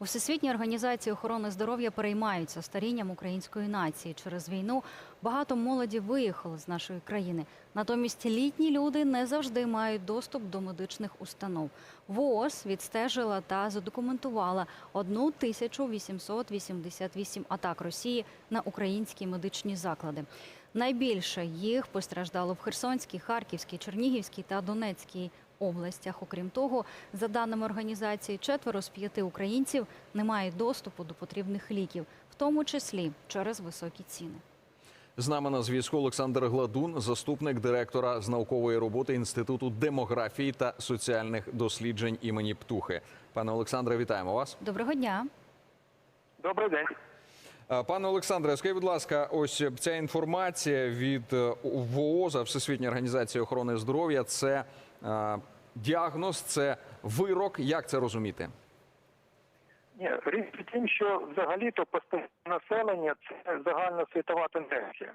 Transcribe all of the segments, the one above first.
У Всесвітній організації охорони здоров'я переймаються старінням української нації. Через війну багато молоді виїхало з нашої країни. Натомість літні люди не завжди мають доступ до медичних установ. ВООЗ відстежила та задокументувала 1888 атак Росії на українські медичні заклади. Найбільше їх постраждало в Херсонській, Харківській, Чернігівській та Донецькій областях. Окрім того, за даними організації, четверо з п'яти українців не мають доступу до потрібних ліків, в тому числі через високі ціни. З нами на зв'язку Олександр Гладун, заступник директора з наукової роботи Інституту демографії та соціальних досліджень імені Птухи. Пане Олександре, вітаємо вас. Доброго дня. Добрий день. Пане Олександре, скажіть, будь ласка, ось ця інформація від е, ВООЗ, Всесвітньої організації охорони здоров'я. Це діагноз, це вирок. Як це розуміти? Ні, річ в тім, що взагалі-то постійне населення це загальна світова тенденція.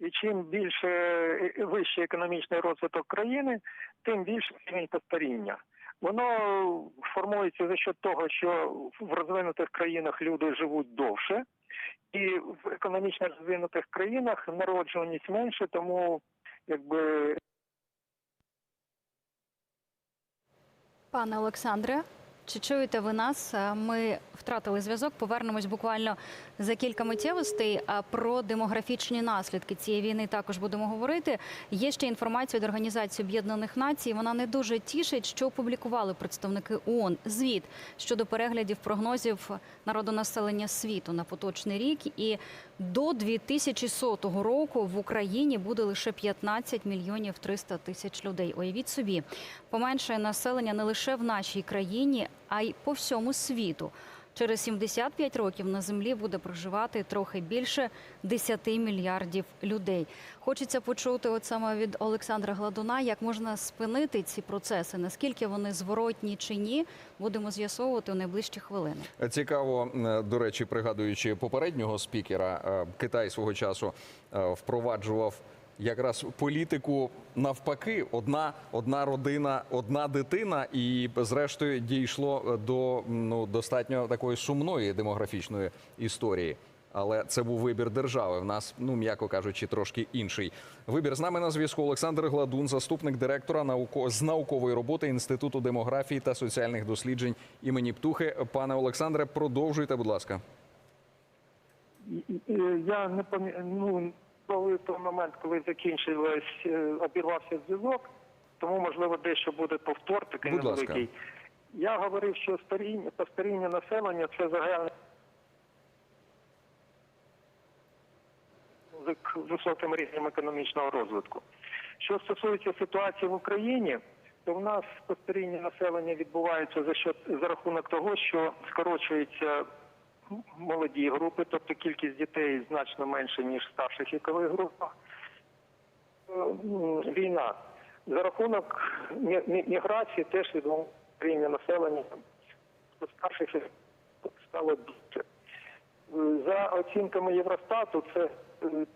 І чим більше е, вищий економічний розвиток країни, тим більше рівень постаріння. Воно формується за счет того, що в розвинутих країнах люди живуть довше, і в економічно розвинутих країнах народжуваність менше, тому якби Пане Олександре, чи чуєте ви нас? Е, Ми втратили зв'язок. Повернемось буквально за кілька миттєвостей. А про демографічні наслідки цієї війни також будемо говорити. Є ще інформація від Організації Об'єднаних Націй. Вона не дуже тішить, що опублікували представники ООН звіт щодо переглядів прогнозів народонаселення світу на поточний рік. І до 2100 року в Україні буде лише 15 мільйонів 300 тисяч людей. Уявіть собі, поменшає населення не лише в нашій країні, а й по всьому світу. Через 75 років на землі буде проживати трохи більше 10 мільярдів людей. Хочеться почути, от саме від Олександра Гладуна, як можна спинити ці процеси, наскільки вони зворотні чи ні, будемо з'ясовувати у найближчі хвилини. Цікаво, до речі, пригадуючи попереднього спікера, е, Китай свого часу е, впроваджував якраз політику навпаки, одна, одна родина, одна дитина, і зрештою дійшло до ну достатньо такої сумної демографічної історії. Але це був вибір держави. В нас, ну м'яко кажучи, трошки інший вибір. З нами на зв'язку Олександр Гладун, заступник директора науко з наукової роботи Інституту демографії та соціальних досліджень імені Птухи. Пане Олександре, продовжуйте, будь ласка. І- і- Я не пам'ятаю, ну, коли той момент, коли закінчилось, е, обірвався зв'язок, тому, можливо, дещо буде повтор такий Будь ласка. невеликий. Я говорив, що старіння, постаріння населення це загальне з високим рівнем економічного розвитку. Що стосується ситуації в Україні, то в нас постаріння населення відбувається за що за рахунок того, що скорочується молоді групи, тобто кількість дітей значно менше, ніж в старших вікових групах. Е, Війна. За рахунок мі- мі- міграції теж відбувається рівня населення. Старших стало більше. Е, За оцінками Євростату, це е,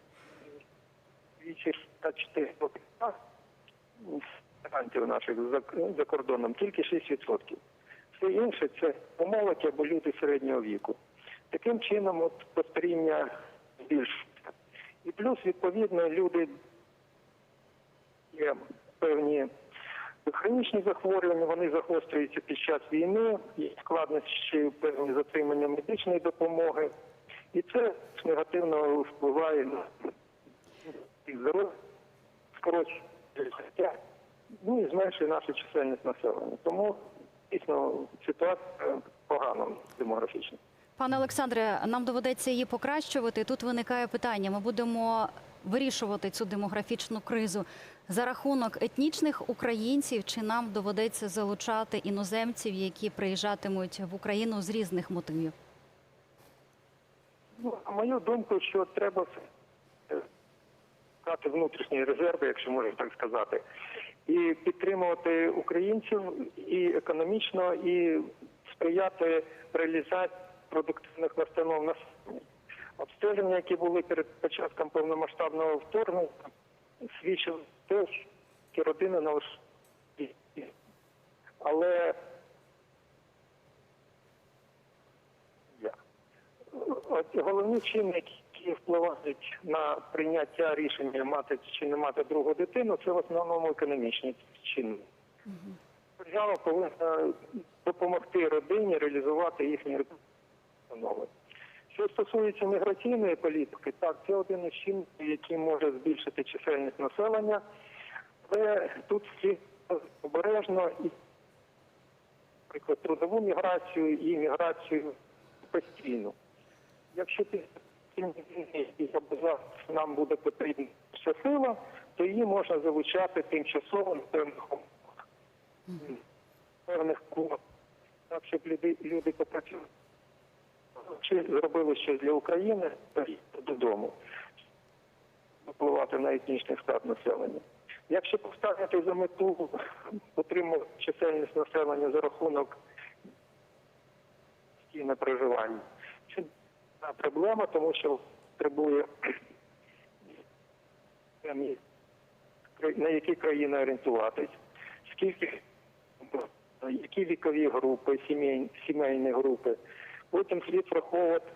264 мігрантів наших за, кордоном, тільки 6%. Все інше це помолоді або люди середнього віку. Таким чином, от постаріння збільшується. І плюс, відповідно, люди є певні хронічні захворювання, вони загострюються під час війни, є складнощі певні затримання медичної допомоги. І це негативно впливає на здоров'я, скорочує життя, ну і зменшує нашу чисельність населення. Тому дійсно ситуація погана демографічна. Пане Олександре, нам доведеться її покращувати. Тут виникає питання: ми будемо вирішувати цю демографічну кризу за рахунок етнічних українців, чи нам доведеться залучати іноземців, які приїжджатимуть в Україну з різних мотивів? Ну, мою думку, що треба е, шукати внутрішні резерви, якщо можна так сказати, і підтримувати українців і економічно, і сприяти реалізації продуктивних настанов населення. Обстеження, які були перед початком повномасштабного вторгнення, свідчили те, що родини належать. Але От головні чинники, які впливають на прийняття рішення мати чи не мати другу дитину, це в основному економічні чинники. Держава повинна допомогти родині реалізувати їхні установи. Що стосується міграційної політики, так, це один із чинників, який може збільшити чисельність населення, але тут слід обережно і, наприклад, трудову міграцію і міграцію постійну. Якщо війни нам буде потрібна ця сила, то її можна залучати тимчасово на певних умовах, певних квот, так, щоб люди, люди попрацювали. Чи зробили щось для України, додому, впливати на етнічний склад населення. Якщо поставити за мету отримати чисельність населення за рахунок постійне проживання, це проблема, тому що потребує на які країни орієнтуватись, скільки які вікові групи, сімей, сімейні групи. Потім слід враховувати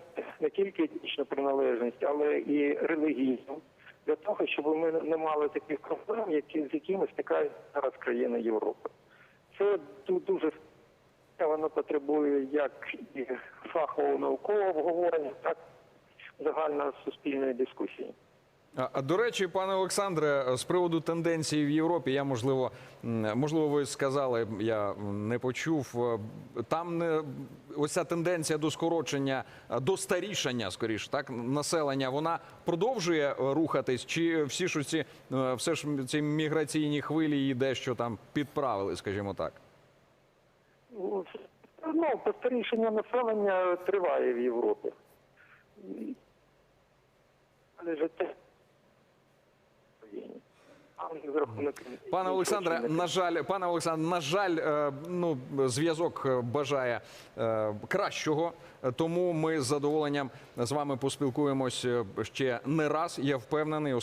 не тільки етнічну приналежність, але і релігійну, для того, щоб ми не мали таких проблем, які, з якими стикають зараз країни Європи. Це ду- дуже воно потребує як фахового наукового обговорення, так і загальної суспільної дискусії. До речі, пане Олександре, з приводу тенденції в Європі, я можливо, можливо, ви сказали, я не почув. е, Там не ось ця тенденція до скорочення, е, до старішання, скоріше, так населення, вона продовжує е, рухатись, чи всі ж ці все ж ці міграційні хвилі її дещо там підправили, скажімо так. Ну, постарішення населення триває в Європі. Але життя. Рахунок Пане Олександре, на жаль, пане Олександре, на жаль, е, ну зв'язок е, бажає е, кращого, тому ми з задоволенням з вами поспілкуємось ще не раз. Я впевнений,